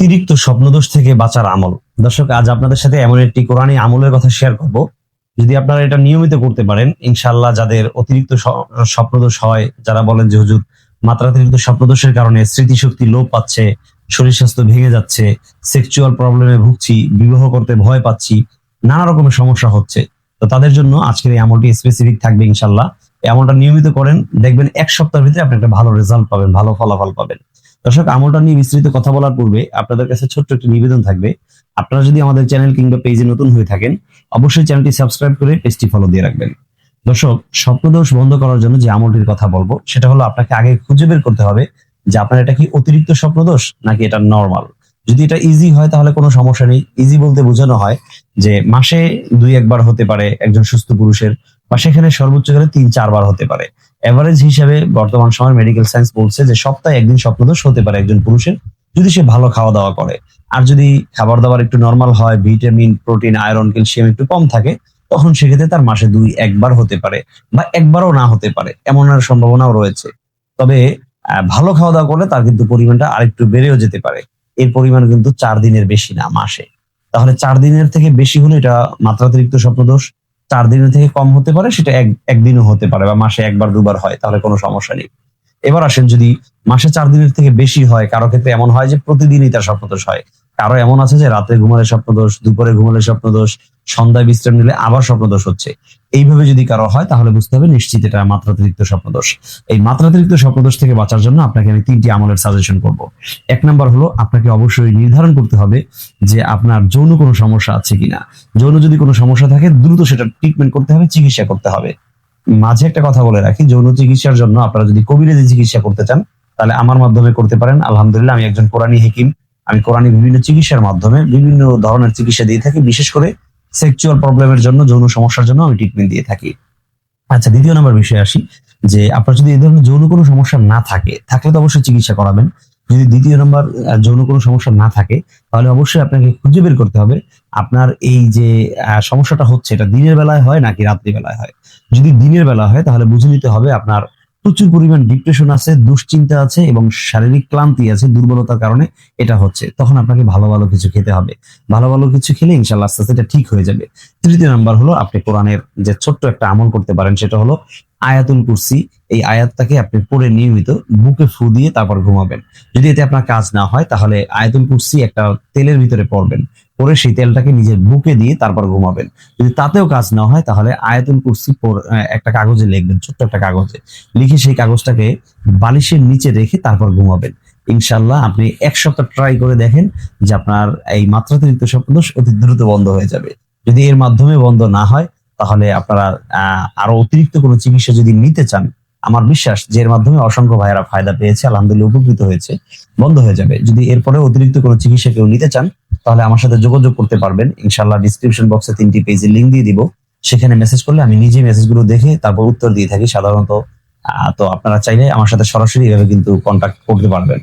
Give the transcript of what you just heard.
অতিরিক্ত স্বপ্নদোষ থেকে বাঁচার আমল। দর্শক, আজ আপনাদের সাথে এমন একটি কোরআনী আমলের কথা শেয়ার করব। যদি আপনারা এটা নিয়মিত করতে পারেন ইনশাল্লাহ যাদের অতিরিক্ত স্বপ্নদোষ হয়, যারা বলেন যে, হুজুর, মাত্রাতিরিক্ত স্বপ্নদোষের কারণে স্মৃতিশক্তি লোপ পাচ্ছে, শরীর স্বাস্থ্য ভেঙে যাচ্ছে সেক্সুয়াল প্রবলেমে ভুগছি, বিবাহ করতে ভয় পাচ্ছি, নানা রকমের সমস্যা হচ্ছে। তো তাদের জন্য আজকের এই আমলটি স্পেসিফিক থাকবে ইনশাল্লাহ এই আমলটা নিয়মিত করেন, দেখবেন এক সপ্তাহের ভিতরে আপনি একটা ভালো রেজাল্ট পাবেন, ভালো ফলাফল পাবেন। দর্শক, আমলটা নিয়ে বিস্তৃত কথা বলার পূর্বে আপনাদের কাছে ছোট্ট একটি নিবেদন থাকবে। আপনারা যদি আমাদের চ্যানেল কিংবা পেজে নতুন হয়ে থাকেন, অবশ্যই চ্যানেলটি সাবস্ক্রাইব করে পেজটি ফলো দিয়ে রাখবেন। দর্শক, স্বপ্নদোষ বন্ধ করার জন্য যে আমলটির কথা বলব, সেটা হলো আপনাকে আগে খুঁজে বের করতে হবে যে আপনার এটা কি অতিরিক্ত স্বপ্নদোষ নাকি এটা নর্মাল যদি এটা ইজি হয়, তাহলে কোনো সমস্যা নেই। ইজি বলতে বোঝানো হয় যে মাসে দুই একবার হতে পারে একজন সুস্থ পুরুষের বা সেখানে সর্বোচ্চ গেলে তিন, চারবার হতে পারে। এভারেজ হিসেবে বর্তমান সময় মেডিকেল সায়েন্স বলছে যে সপ্তাহে একদিন স্বপ্নদোষ হতে পারে একজন পুরুষের যদি সে ভালো খাওয়া দাওয়া করে। আর যদি খাবার দাবার একটু নর্মাল হয় ভিটামিন প্রোটিন আয়রন ক্যালসিয়াম একটু কম থাকে, তখন সেক্ষেত্রে তার মাসে দুই, একবার হতে পারে বা একবারও না হতে পারে, এমন আর সম্ভাবনাও রয়েছে। তবে ভালো খাওয়া দাওয়া করলে তার কিন্তু পরিমাণটা আরেকটু বেড়েও যেতে পারে। এর পরিমাণ কিন্তু চার দিনের বেশি না, মাসে। তাহলে চার দিনের থেকে বেশি হলে এটা মাত্রাতিরিক্ত স্বপ্নদোষ? চার দিনের থেকে কম হতে পারে, সেটা এক, একদিনও হতে পারে বা মাসে একবার, দুবার হয়, তাহলে কোনো সমস্যা নেই। এবার আসেন যদি মাসে চার দিনের থেকে বেশি হয়, কারও ক্ষেত্রে এমন হয় যে প্রতিদিনই তার স্বপ্নদোষ হয়। কারও এমন আছে যে রাতে ঘুমালে স্বপ্নদোষ, দুপুরে ঘুমালে স্বপ্নদোষ, সন্ধ্যায় বিশ্রাম নিলে আবার স্বপ্নদোষ হচ্ছে। এইভাবে যদি কারও হয়, তাহলে বুঝতে হবে নিশ্চিত এটা মাত্রাতিরিক্ত স্বপ্নদোষ। এই মাত্রাতিরিক্ত স্বপ্নদোষ থেকে বাঁচার জন্য আপনাকে আমি তিনটি আমলের সাজেশন করব। এক নম্বর হলো, আপনাকে অবশ্যই নির্ধারণ করতে হবে যে আপনার যৌন কোনো সমস্যা আছে কিনা। যৌন যদি কোনো সমস্যা থাকে, দ্রুত সেটা ট্রিটমেন্ট করতে হবে, চিকিৎসা করতে হবে। মাঝে একটা কথা বলে রাখি, যৌন চিকিৎসার জন্য আপনারা যদি কবিরাজি চিকিৎসা করতে চান, তাহলে আমার মাধ্যমে করতে পারেন। আলহামদুলিল্লাহ, আমি একজন কোরআনী হেকিম। আমি কোরআনী বিভিন্ন চিকিৎসার মাধ্যমে বিভিন্ন ধরনের চিকিৎসা দিয়ে থাকি, বিশেষ করে সেক্সুয়াল প্রবলেমের জন্য, যৌন সমস্যার জন্য আমি ট্রিটমেন্ট দিয়ে থাকি। আচ্ছা দ্বিতীয় নম্বর বিষয়ে আসি, যে আপনার যদি এই ধরনের যৌন কোনো সমস্যা না থাকে, থাকলে তো অবশ্যই চিকিৎসা করাবেন। যদি দ্বিতীয় নম্বর যৌন কোনো সমস্যা না থাকে, তাহলে অবশ্যই আপনাকে খুঁজে বের করতে হবে। আপনার এই যে সমস্যাটা হচ্ছে, এটা দিনের বেলায় হয় নাকি রাত্রি বেলায় হয়? যদি দিনের বেলা হয়, তাহলে বুঝে নিতে হবে আপনার প্রচুর পরিমাণ ডিপ্রেশন আছে, দুশ্চিন্তা আছে এবং শারীরিক ক্লান্তি আছে, দুর্বলতার কারণে এটা হচ্ছে। তখন আপনাকে ভালো ভালো কিছু খেতে হবে। ভালো ভালো কিছু খেলে ইনশাল্লাহ আস্তে আস্তে এটা ঠিক হয়ে যাবে। তৃতীয় নাম্বার হলো আপনি কোরআনের যে ছোট্ট একটা আমল করতে পারেন, সেটা হলো আয়াতুল কুরসি। এই আয়াতটাকে আপনি পড়ে নিয়মিত বুকে ফু দিয়ে তারপর ঘুমাবেন। যদি এতে আপনার কাজ না হয়, তাহলে আয়াতুল কুরসি একটা তেলের ভিতরে পড়বেন। পরে সেই তেলটাকে নিজের বুকে দিয়ে তারপর ঘুমাবেন। যদি তাতেও কাজ না হয়, তাহলে আয়াতুল কুরসি একটা কাগজে লিখবেন, ছোট্ট একটা কাগজে। লিখে সেই কাগজটাকে বালিশের নিচে রেখে তারপর ঘুমাবেন। ইনশাল্লাহ আপনি এক সপ্তাহ ট্রাই করে দেখেন যে আপনার এই মাত্রাতিরিক্ত স্বপ্নদোষ অতি দ্রুত বন্ধ হয়ে যাবে। যদি এর মাধ্যমে বন্ধ না হয়, তাহলে আপনারা আরও অতিরিক্ত কোনো চিকিৎসা যদি নিতে চান, আমার বিশ্বাস যে এর মাধ্যমে অসংখ্য ভাইয়েরা ফায়দা পেয়েছে, আলহামদুলিল্লাহ উপকৃত হয়েছে, বন্ধ হয়ে যাবে। যদি এরপরে অতিরিক্ত কোনো চিকিৎসা কেউ নিতে চান তাহলে আমার সাথে যোগাযোগ করতে পারবেন। ইনশাল্লাহ ডিসক্রিপশন বক্সে তিনটি পেজের লিঙ্ক দিয়ে দিব। সেখানে মেসেজ করলে আমি নিজে মেসেজগুলো দেখে তারপর উত্তর দিয়ে থাকি। সাধারণত তো আপনারা চাইলে আমার সাথে সরাসরি এভাবে কিন্তু কন্ট্যাক্ট করতে পারবেন।